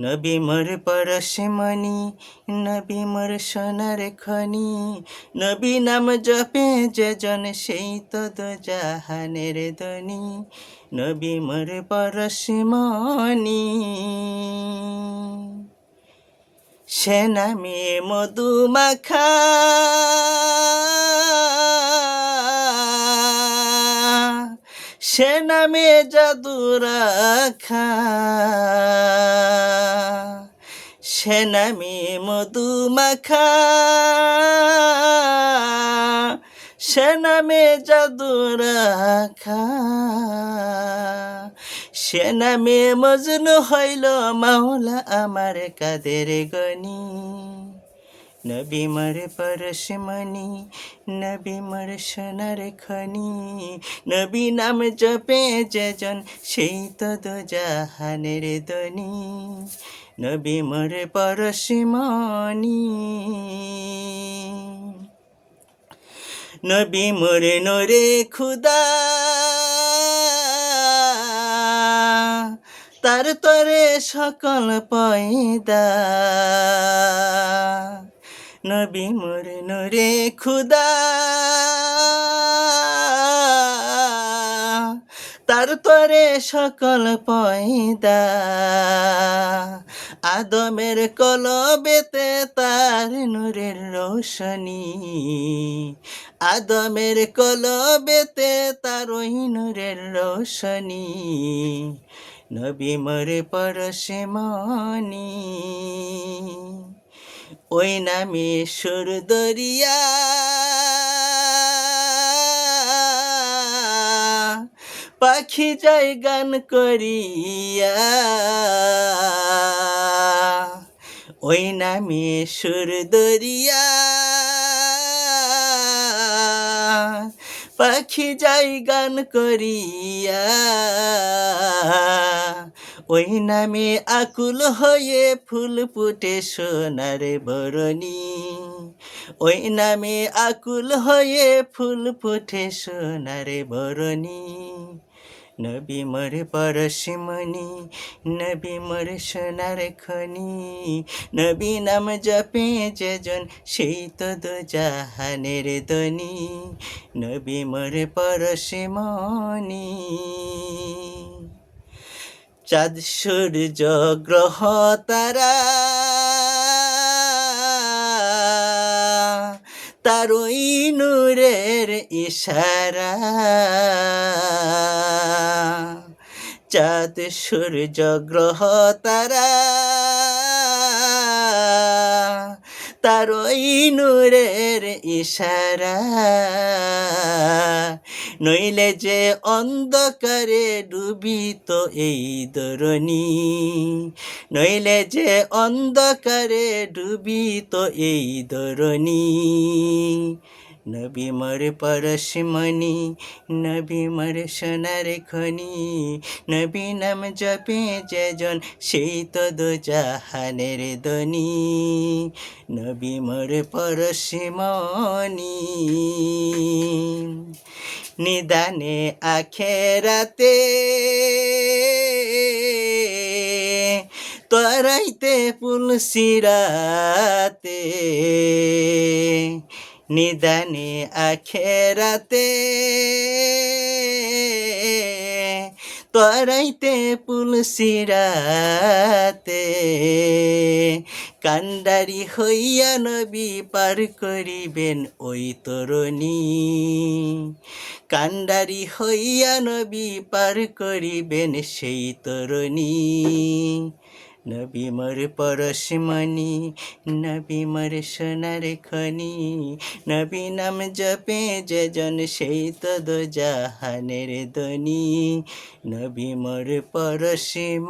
নবী মোর পরশমণি নবী মোর সোনার খনি নবী নাম জপে যেজন সেই তো জাহানের ধনী নবী মোর পরশমণি সে নামে মধুমাখা সে নামে জাদু রাখা। সে নামে মধুমাখা সে নামে জাদু রাখা। সে নামে মজনু হইল মাওলা আমার কাদের গনি। নবী মর পরশমণি নবী মর সোনার খনি নবী নাম জপে যেজন সেই তো জাহানের দনি নবী মর পরশমণি নবী মোরে নরে খুদা তার তরে সকল পয়দা নবী মোরে নরে খুদা তার তরে সকল পয়দা আদমের কলবেতে তার নূরের রোশনী আদমের কলবেতে তার ওই নূরের রোশনী নবী মরে পরশে মনি ওই নামে সুর দরিয়া। পাখি যায় গান করিয়া। ওই নামে সুর দরিয়া। পাখি যাই গান করিয়া। ওই নামে আকুল হয়ে ফুল ফুটে সোনার বরণী। ওই নামে আকুল হয়ে ফুল ফুটে সোনার বরণী। নবী মোর পরশমণি, নবী মোর সোনার খনি। নবী নাম জপে যেজন, সেই তো দো জাহানের দনি নবী মোর পরশমণি। চাঁদ সূর্য, গ্রহ, তারা। তার ওই নূরের ইশারা। চাঁদ সূর্য, গ্রহ, তারা। তার ওই নূরের ইশারা। নইলে যে অন্ধকারে ডুবিত এই দরণী। নইলে যে অন্ধকারে ডুবিত এই দরণী। নবী মর পরশমণি নবী মর সোনার খনি নবী নাম জপে যেজন সেই তো দো জাহানের দনি নবী মর পরশমণি নিদানে আখেরাতে তরাইতে পুলসিরাতে নিদানে আখেরাতে তরাইতে পুলসিরাতে। কান্ডারি হইয়া নবী পার করিবেন ওই তরণী। কান্ডারি হইয়া নবী পার করিবেন সেই তরণী। নবী মর পরশমণি নবী মর সোনার খনি নবী নাম জপে যেজন সেই তদ জাহানের দনি নবী মর পরশমণি